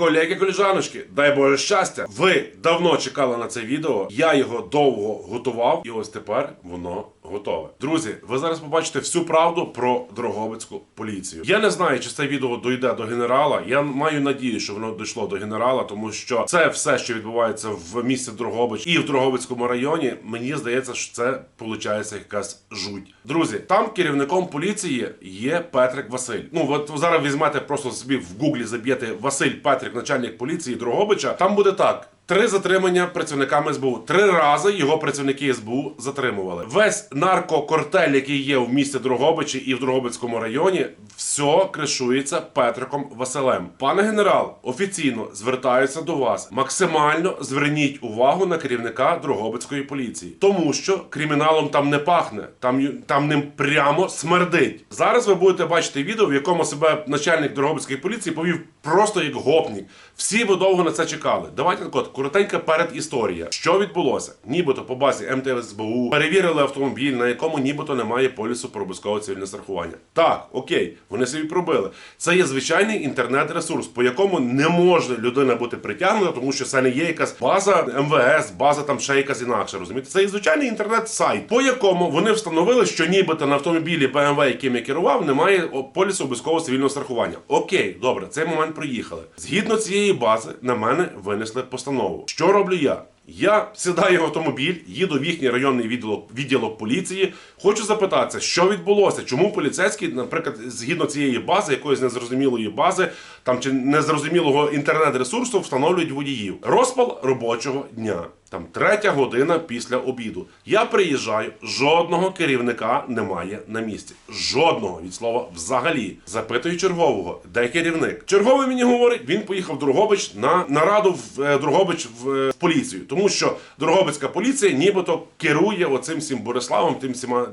Колеги, коліжаночки, дай Боже щастя. Ви давно чекали на це відео. Я його довго готував, і ось тепер воно готове. Друзі, ви зараз побачите всю правду про Дрогобицьку поліцію. Я не знаю, чи це відео дойде до генерала. Я маю надію, що воно дійшло до генерала, тому що це все, що відбувається в місті Дрогобич і в Дрогобицькому районі. Мені здається, що це виходить якась жуть. Друзі, там керівником поліції є Петрик Василь. Ну от зараз візьмете просто собі в гуглі заб'єте Василь Петрик, начальник поліції Дрогобича. Там буде так. Три затримання працівниками СБУ. Три рази його працівники СБУ затримували. Весь наркокортель, який є в місті Дрогобичі і в Дрогобицькому районі, все кришується Петриком Василем. Пане генерал, офіційно звертаюся до вас. Максимально зверніть увагу на керівника Дрогобицької поліції, тому що криміналом там не пахне, там там ним прямо смердить. Зараз ви будете бачити відео, в якому себе начальник Дрогобицької поліції повів просто як гопник. Всі ви довго на це чекали. Давайте так от коротенька передісторія. Що відбулося? Нібито по базі МТСБУ перевірили автомобіль, на якому нібито немає полісу про цивільне страхування. Так, окей, вони собі пробили. Це є звичайний інтернет-ресурс, по якому не може людина бути притягнута, тому що це не є якась база МВС, база там ще якась інакша. Розумієте? Це є звичайний інтернет-сайт, по якому вони встановили, що нібито на автомобілі BMW, яким я керував, немає полісу обов'язкового цивільного страхування. Окей, добре, цей момент проїхали. Згідно цієї бази, на мене винесли постанову. Що роблю я? Я сідаю в автомобіль, їду в їхній районний відділок, відділок поліції. Хочу запитатися, що відбулося, чому поліцейські, наприклад, згідно цієї бази, якоїсь незрозумілої бази, там чи незрозумілого інтернет-ресурсу, встановлюють водіїв. Розпал робочого дня. Там третя година після обіду. Я приїжджаю, жодного керівника немає на місці. Жодного від слова взагалі. Запитую чергового, де керівник. Черговий мені говорить, він поїхав в Дрогобич на нараду в е, Дрогобич в, е, в поліцію, тому що Дрогобицька поліція нібито керує оцим всім Бориславом, тим всіма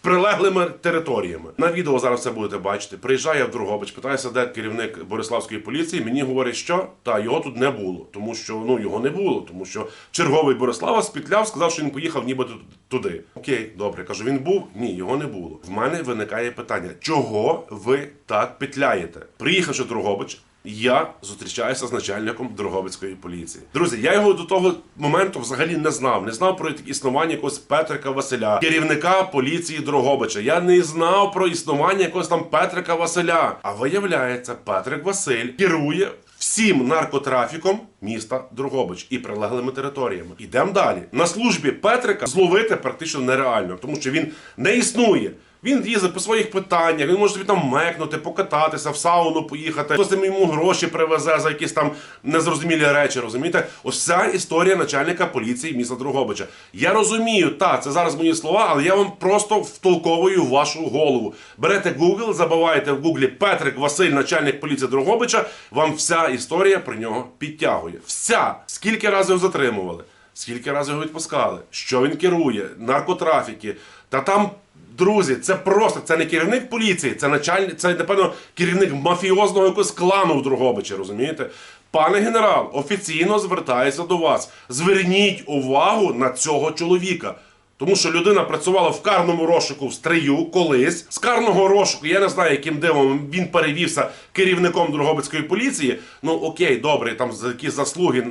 прилеглими територіями. На відео зараз це будете бачити. Приїжджаю в Дрогобич, питаюся, де керівник Бориславської поліції. Мені говорять, що та його тут не було, тому що ну його не було, тому що черговий Борислава спітляв, сказав, що він поїхав нібито туди. Окей, добре, кажу, він був? Ні, його не було. В мене виникає питання: чого ви так петляєте? Приїхавши Дрогобич. Я зустрічаюся з начальником Дрогобицької поліції. Друзі, я його до того моменту взагалі не знав. Не знав про існування якогось Петрика Василя, керівника поліції Дрогобича. Я не знав про існування якогось там Петрика Василя. А виявляється, Петрик Василь керує всім наркотрафіком міста Дрогобич і прилеглими територіями. Ідемо далі. На службі Петрика зловити практично нереально, тому що він не існує. Він їздить по своїх питаннях, він може собі там мекнути, покататися, в сауну поїхати, хтось там йому гроші привезе за якісь там незрозумілі речі. Розумієте? Ось ця історія начальника поліції міста Дрогобича. Я розумію, так, це зараз мої слова, але я вам просто втолковую вашу голову. Берете Google, забиваєте в Гуглі Петрик Василь, начальник поліції Дрогобича. Вам вся історія про нього підтягує. Вся скільки разів затримували, скільки разів його відпускали, що він керує, наркотрафіки, та там. Друзі, це просто це не керівник поліції, це начальник, це напевно керівник мафіозного якогось клану в Дрогобичі, розумієте? Пане генерал, офіційно звертаюся до вас. Зверніть увагу на цього чоловіка. Тому що людина працювала в карному розшуку в стрию колись. З карного розшуку, я не знаю, яким дивом він перевівся керівником Дрогобицької поліції. Ну окей, добре, там за якісь заслуги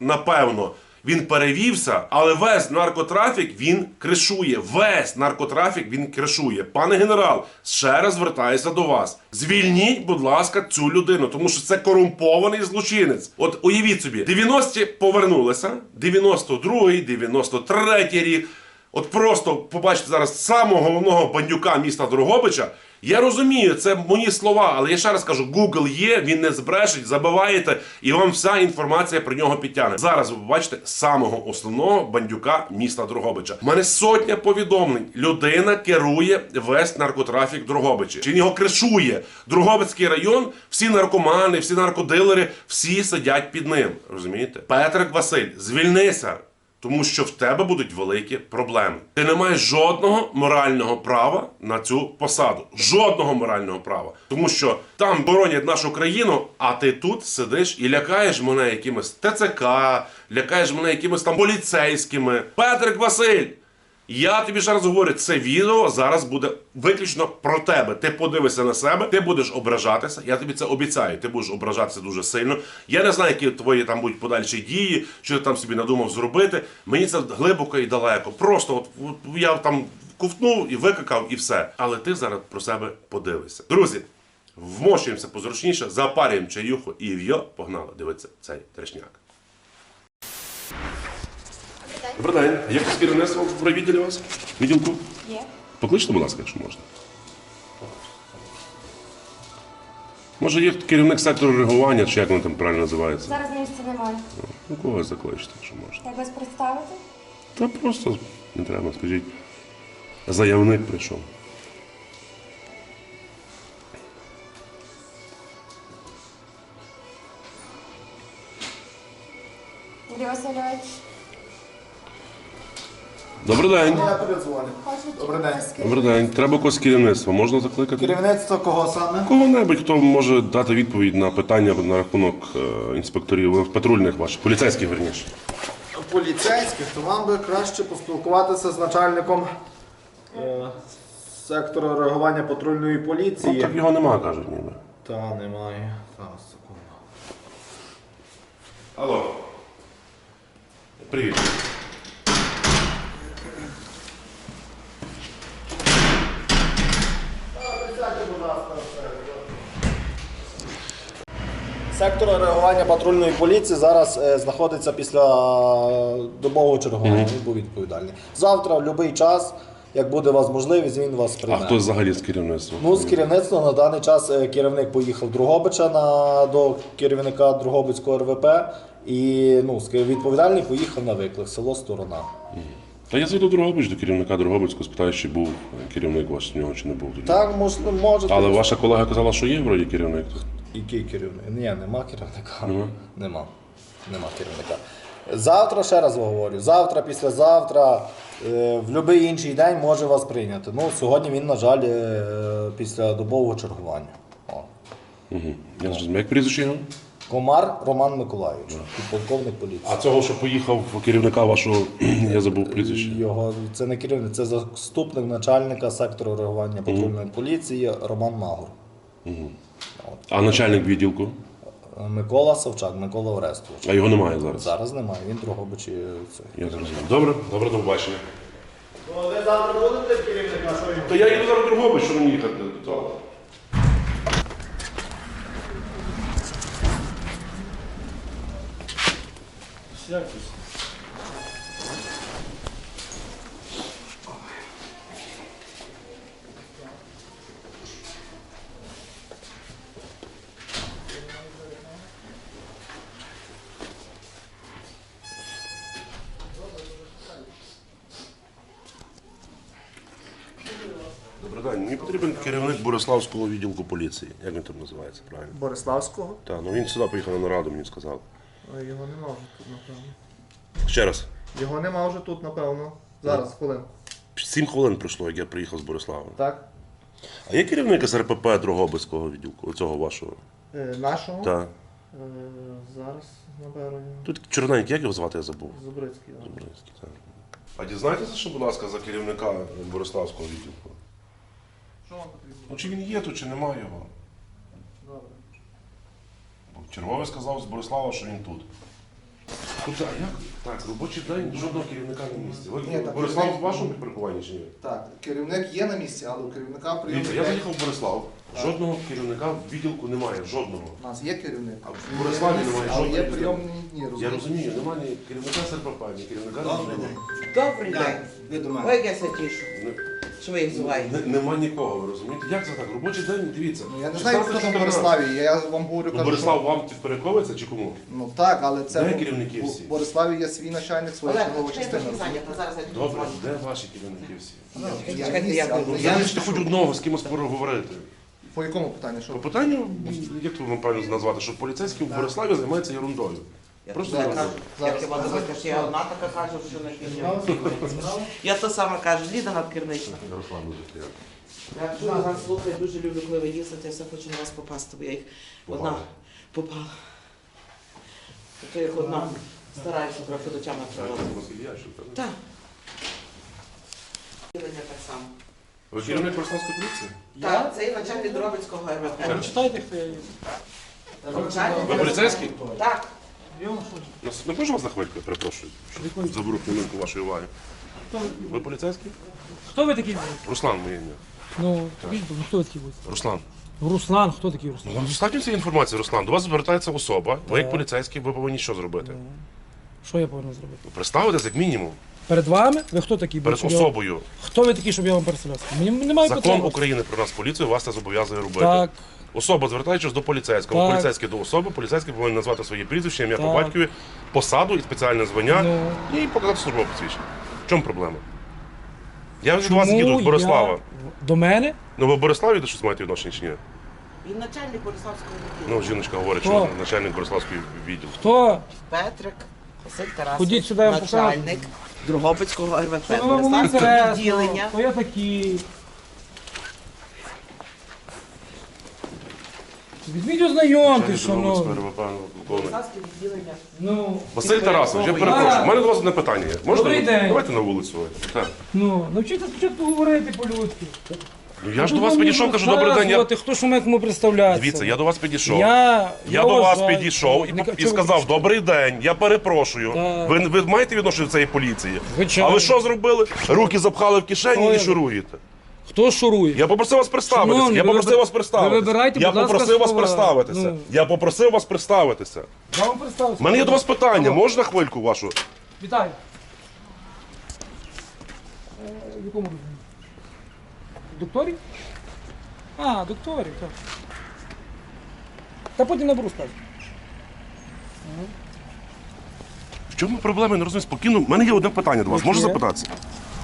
напевно. Він перевівся, але весь наркотрафік він кришує. Весь наркотрафік він кришує. Пане генерал, ще раз звертаюся до вас. Звільніть, будь ласка, цю людину, тому що це корумпований злочинець. От уявіть собі, 90-ті повернулися, 92-й, 93-й рік. От просто побачите зараз самого головного бандюка міста Дрогобича. Я розумію, це мої слова, але я ще раз кажу: Google є, він не збрешить, забиваєте, і вам вся інформація про нього підтягне. Зараз ви побачите самого основного бандюка міста Дрогобича. У мене сотня повідомлень. Людина керує весь наркотрафік Дрогобичі. Він його кришує? Дрогобицький район, всі наркомани, всі наркодилери, всі сидять під ним. Розумієте? Петрик Василь, звільнися. Тому що в тебе будуть великі проблеми. Ти не маєш жодного морального права на цю посаду. Жодного морального права. Тому що там боронять нашу країну, а ти тут сидиш і лякаєш мене якимось ТЦК, лякаєш мене якимось там поліцейськими. Петрик Василь! Я тобі ще раз говорю, це відео зараз буде виключно про тебе. Ти подивишся на себе, ти будеш ображатися. Я тобі це обіцяю. Ти будеш ображатися дуже сильно. Я не знаю, які твої там будуть подальші дії, що ти там собі надумав зробити. Мені це глибоко і далеко. Просто от, от я там ковтнув і викакав, і все. Але ти зараз про себе подивишся. Друзі, вмощуємося позручніше, запарюємо чаюху і в'йо, погнали дивитися цей трешняк. Добрий день. Є хтось керівництво в відділі у вас? Відділку? Є. Покличте, будь ласка, якщо можна. Може, є керівник сектору реагування, чи як воно там правильно називається? Зараз місця немає. Ну, когось закличте, якщо можна. Як вас представити? Та просто не треба, скажіть. Заявник прийшов. Юрій Васильович. Добрий день. Я передзвоню. Добрий день. Добрий день. Треба когось керівництва. Можна закликати? Керівництво кого саме? Кого-небудь, хто може дати відповідь на питання на рахунок е, інспекторів, патрульних ваших, поліцейських верніше. Поліцейських, то вам би краще поспілкуватися з начальником е, сектору реагування патрульної Ну, поліції. так його нема, кажуть ніби. Та немає. Зараз, секунду. Алло. Привіт. Сектор реагування патрульної поліції зараз е, знаходиться після добового чергування. Він був відповідальний. Завтра, в будь-який час, як буде у вас можливість, він вас А прийме. хто взагалі з керівництва? Ну, з керівництва на даний час е, керівник поїхав Другобича на, до керівника Другобицького РВП, і ну, ск- відповідальний поїхав на виклик, село Сторона. Та я зайду в Дрогобич до керівника Дрогобицького, спитаю, чи був керівник ваш нього, чи не був тоді. Так, мож, можете. Але ваша колега казала, що є вроді керівник. Який керівник? Ні, нема керівника. Нема. Нема керівника. Завтра, ще раз говорю, завтра, післязавтра, е, в будь-який інший день може вас прийняти. Ну, сьогодні він, на жаль, е, після добового чергування. О. Угу. Я зрозумів. Як прізвище його? Комар Роман Миколайович, підполковник поліції. А цього, що поїхав керівника вашого, я забув прізвище. Його це не керівник, це заступник начальника сектору реагування патрульної поліції Роман Магур. А начальник відділку? Микола Савчак, Микола Орестович. А його немає зараз. Зараз немає, він Другобичі. Це. Я зрозумів. Добре, добре, до побачення. Ви завтра будете керівника? Що То я їду зараз Дрогобич, що мені їхати до того. Добрий день. Мені потрібен керівник Бориславського відділку поліції. Як він там називається, правильно? Бориславського? Так, ну він сюди поїхав на нараду, мені сказали. А Його нема вже тут, напевно. Ще раз. Його нема вже тут, напевно. Зараз, хвилин. Сім хвилин пройшло, як я приїхав з Борислава. Так? А є керівник СРПП Дрогобицького відділку, оцього вашого? Е, нашого? Так. Е, зараз наберу його. Тут чорненький, як його звати, я забув. Зубрицький. да. Зубринський, так. А дізнайтеся, що, будь ласка, за керівника Бориславського відділку. Що вам потрібно? Ну чи він є тут, чи немає його? Добре. Бо черговий сказав з Борислава, що він тут. Тут, а як? Так, робочий день жодного керівника на місці. Ви Ні, так, Борислав керівник- в вашому підпорядкуванні чи ні? Так, керівник є на місці, але у керівника. Дивіться, я заїхав в Борислав. Жодного керівника в відділку немає, жодного. У нас є керівник. А в Він є Бориславі на місці, немає Але є жодної прийомні дні, Я розумієте? розумію, немає ні керівника СРПП, ні керівника Добрий день. Добрий день. Ви до мене. Ой, я ся тішу, Не- що ви їх не- Нема нікого, ви розумієте? Як це так? Робочий день, дивіться. Ну, Я не знаю, хто там в 16-14. Бориславі. Я вам говорю, Ну, кажу, Борислав вам підпорядковується чи кому? Ну так, але це Де керівники у всі? Бориславі є свій начальник, своя Олег, чергова частина. трохи зайнята, зараз я тут Добре, дзвоню. де ваші керівники всі? Я Чекайте, місці, я буду. я- Залиште хоч одного, з кимось поговорити. По якому питанню? Що? По питанню, як то вам правильно назвати, що поліцейський в Бориславі займається ерундою. Я Просто тобі не кажу, я хіба думаєте, що я одна така кажу, що не керівник. Я то саме кажу, Ліда надкернична. Ярослав дуже приємно. Я вас слухаю, дуже люблю, коли ви їздите, я все хочу на вас попасти, бо я їх одна попала. То я їх одна стараюся трохи до тями Так, приводити. Ященко, да? Так. Ви керівник Бориславської поліції? Так, це є начальник Дробицького РВП. Читайте, хто я є. Ви поліцейський? Так. Йому що? Нас- Не можу вас на хвильку, я перепрошую. Заберу хвилинку вашої уваги. Ви поліцейський? Хто ви такий? будете? Руслан моє ім'я. Ну, скажіть, ну, хто ви такий будете? Руслан. Руслан, хто такий Руслан? Вам достатньо цієї інформації, Руслан. До вас звертається особа. Ви як поліцейський, ви повинні що зробити? Що я повинен зробити? Представитись як мінімум Перед вами? Ви хто такий? перед щоб я вам- особою. Хто ви такий, щоб я вам представлявся? Мені немає Закон потреби. України про нас поліцію вас це зобов'язує робити. Так, Особа, звертаючись до поліцейського, Так. поліцейський до особи, поліцейський повинен назвати своє прізвище, ім'я по Так. батькові, посаду і спеціальне звання Ну. і показати службове посвідчення. В чому проблема? Я від вас їду з я- Борислава. До мене? Ну ви в Бориславі щось маєте відношення чи ні? Він начальник Бориславського відділу. Ну, жіночка говорить, Хто? що начальник Бориславської відділу. Хто? Петрик, Василь Тарасович, Ходіть сюди, я вам начальник Дрогобицького РВП. Що Бориславського відділення. Хто я такий? Візьміть ознайомтесь, шановні. Відділення. Ну, Василь Тарасович, я перепрошую. У мене до вас одне питання є. Можна? Добрий день. Давайте на вулицю. Так. ну, навчіться спочатку говорити по-людськи. Ну я ж до вас підійшов, кажу, добрий день. Я... Хто що має кому представлятися. Дивіться, я до вас підійшов. Я, Я, до вас підійшов і, Не- і чого ви сказав, добрий день, я перепрошую. Так. Ви, ви маєте відношення до цієї поліції? Звичайно. А ви що зробили? Руки запхали в кишені і шуруєте. Хто шурує? Я попросив вас представитися. Шановні, Я ви попросив вибир- вас представитися. ви вибирайте, я будь ласка, попросив вас слова. представитися. Ну. Я попросив вас представитися. Я вам представився. У мене є до вас питання. Можна хвильку вашу? Вітаю. Е, В якому розумі? Докторі? А, докторі, так. Та потім наберу скажу. В чому проблема? Я не розумію спокійно. У мене є одне питання до вас. Можу запитатися?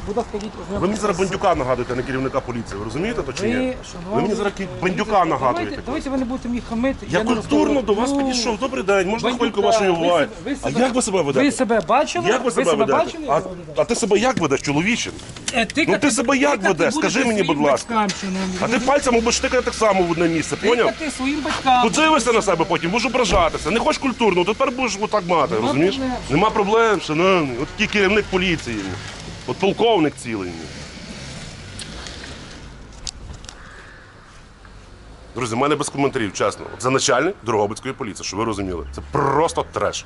Будь ласка, йдіть. Ви мені зараз бандюка нагадуєте, а не керівника поліції. Ви розумієте то чи ні? Ви, мені зараз кі- бандюка Давайте, нагадуєте. давайте ви не будете мені хамити. Я не культурно до вас Ну, підійшов. Добрий день, можна бандюка, хвильку вашої ви уваги? себе- ви А себе- як ви себе ведете? Ви себе бачили? Як ви себе ведете? бачили? А, а ти себе як ведеш, чоловіче? Е, тикати- ну ти себе як ведеш? Скажи мені, своїм будь ласка. батькам, шановні. А ти пальцем будеш тикати так само в одне місце, поняв? Тикати своїм батькам. Подивишся на себе потім, будеш ображатися. Не хочеш культурно, тепер будеш отак мати, розумієш? проблем. Нема проблем, шановний. От такий керівник поліції. От полковник цілий. Друзі, в мене без коментарів, чесно. Це начальник Дрогобицької поліції, щоб ви розуміли. Це просто треш.